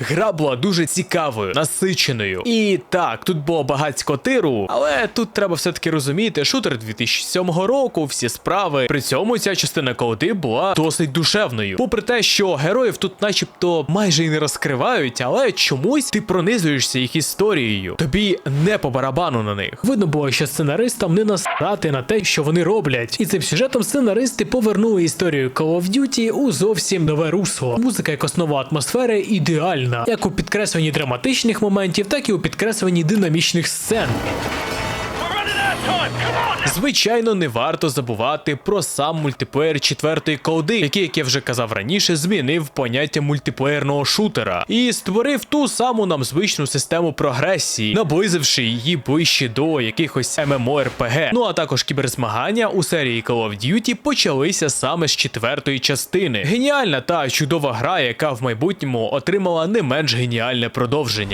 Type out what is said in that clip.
Гра була дуже цікавою, насиченою. І так, тут було багатько тиру, але тут треба все-таки розуміти, шутер 2007 року, всі справи. При цьому ця частина колоди була досить душевною. Попри те, що героїв тут начебто майже і не розкривають, але чомусь ти пронизуєшся їх історією. Тобі не по барабану на них. Видно було, що сценаристам не насрати на те, що вони роблять. І цим сюжетом сценаристи повернули історію Call of Duty у зовсім нове русло. Музика як основа атмосфери ідеальна, як у підкресленні драматичних моментів, так і у підкресленні динамічних сцен. Звичайно, не варто забувати про сам мультиплеєр четвертої колди, який, як я вже казав раніше, змінив поняття мультиплеєрного шутера і створив ту саму нам звичну систему прогресії, наблизивши її ближче до якихось MMORPG. Ну а також кіберзмагання у серії Call of Duty почалися саме з четвертої частини. Геніальна та чудова гра, яка в майбутньому отримала не менш геніальне продовження.